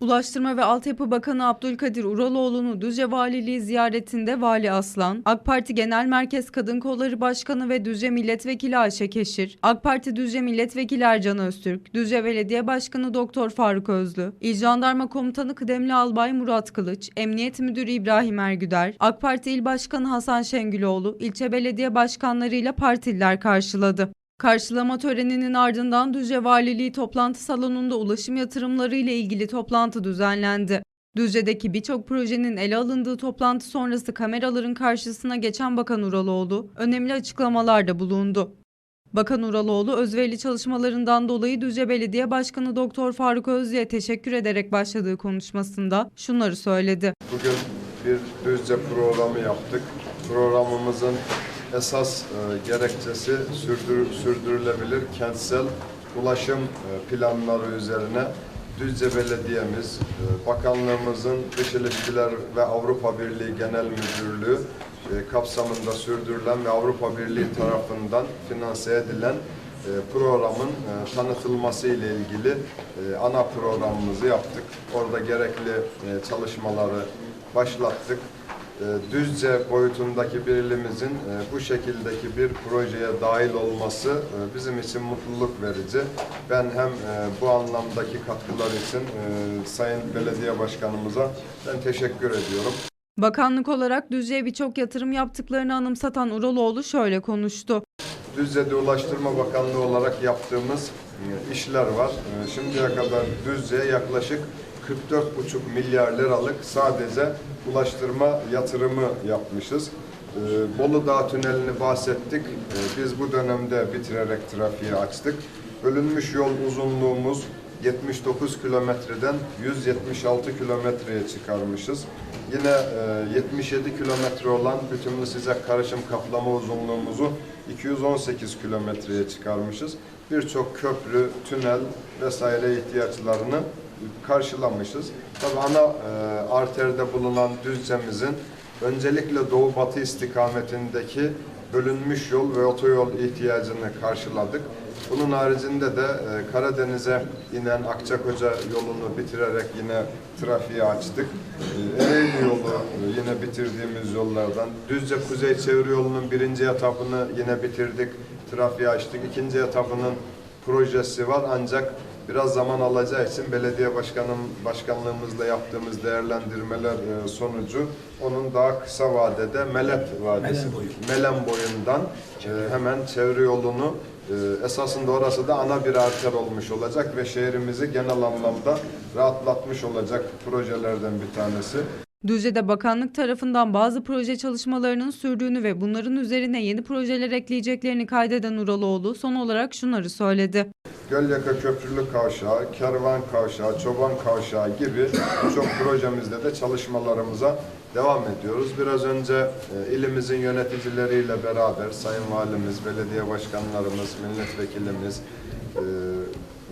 Ulaştırma ve Altyapı Bakanı Abdülkadir Uraloğlu'nu Düzce Valiliği ziyaretinde Vali Aslan, AK Parti Genel Merkez Kadın Kolları Başkanı ve Düzce Milletvekili Ayşe Keşir, AK Parti Düzce Milletvekili Ercan Öztürk, Düzce Belediye Başkanı Doktor Faruk Özlü, İl Jandarma Komutanı Kıdemli Albay Murat Kılıç, Emniyet Müdürü İbrahim Ergüder, AK Parti İl Başkanı Hasan Şengüloğlu, ilçe belediye başkanlarıyla partililer karşıladı. Karşılama töreninin ardından Düzce Valiliği toplantı salonunda ulaşım yatırımları ile ilgili toplantı düzenlendi. Düzce'deki birçok projenin ele alındığı toplantı sonrası kameraların karşısına geçen Bakan Uraloğlu önemli açıklamalarda bulundu. Bakan Uraloğlu özverili çalışmalarından dolayı Düzce Belediye Başkanı Doktor Faruk Özlü'ye teşekkür ederek başladığı konuşmasında şunları söyledi. Bugün bir Düzce programı yaptık. Programımızın esas e, gerekçesi sürdür, sürdürülebilir kentsel ulaşım e, planları üzerine Düzce Belediye'miz, e, Bakanlığımızın Dış İlişkiler ve Avrupa Birliği Genel Müdürlüğü e, kapsamında sürdürülen ve Avrupa Birliği tarafından finanse edilen e, programın e, tanıtılması ile ilgili e, ana programımızı yaptık. Orada gerekli çalışmaları başlattık. E, Düzce boyutundaki bir ilimizin e, bu şekildeki bir projeye dahil olması e, bizim için mutluluk verici. Ben hem e, bu anlamdaki katkılar için Sayın Belediye Başkanımıza ben teşekkür ediyorum. Bakanlık olarak Düzce'ye birçok yatırım yaptıklarını anımsatan Uraloğlu şöyle konuştu. Düzce'de Ulaştırma Bakanlığı olarak yaptığımız işler var. Şimdiye kadar Düzce'ye yaklaşık 44,5 milyar liralık sadece ulaştırma yatırımı yapmışız. E, Bolu Dağı Tüneli'ni bahsettik. E, Biz bu dönemde bitirerek trafiği açtık. Bölünmüş yol uzunluğumuz 79 kilometreden 176 kilometreye çıkarmışız. Yine e, 77 kilometre olan bütünlü sıcak karışım kaplama uzunluğumuzu 218 kilometreye çıkarmışız. Birçok köprü, tünel vesaire ihtiyaçlarını karşılamışız. Tabii ana e, arterde bulunan Düzce'mizin öncelikle doğu batı istikametindeki bölünmüş yol ve otoyol ihtiyacını karşıladık. Bunun haricinde de e, Karadeniz'e inen Akçakoca yolunu bitirerek yine trafiği açtık. E, Ereğli yolu yine bitirdiğimiz yollardan. Düzce Kuzey Çevre Yolu'nun birinci etapını yine bitirdik. Trafiği açtık. İkinci etapının projesi var ancak biraz zaman alacağı için belediye başkanım başkanlığımızla yaptığımız değerlendirmeler e, sonucu onun daha kısa vadede Melet Vadisi, Melen boyu. Melen boyundan e, hemen çevre yolunu e, esasında orası da ana bir arter olmuş olacak ve şehrimizi genel anlamda rahatlatmış olacak projelerden bir tanesi. Düzce'de bakanlık tarafından bazı proje çalışmalarının sürdüğünü ve bunların üzerine yeni projeler ekleyeceklerini kaydeden Uraloğlu son olarak şunları söyledi. Gölyaka Köprülü Kavşağı, Kervan Kavşağı, Çoban Kavşağı gibi birçok projemizde de çalışmalarımıza devam ediyoruz. Biraz önce e, ilimizin yöneticileriyle beraber Sayın Valimiz, belediye başkanlarımız, milletvekilimiz e,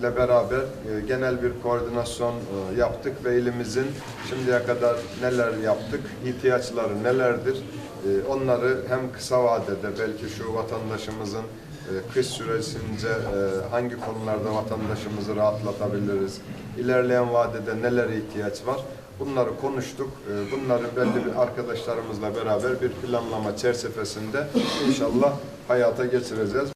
ile beraber e, genel bir koordinasyon e, yaptık ve ilimizin şimdiye kadar neler yaptık, ihtiyaçları nelerdir, e, onları hem kısa vadede belki şu vatandaşımızın e, kış süresince e, hangi konularda vatandaşımızı rahatlatabiliriz, ilerleyen vadede neler ihtiyaç var bunları konuştuk. E, Bunları belli bir arkadaşlarımızla beraber bir planlama çerçevesinde inşallah hayata geçireceğiz.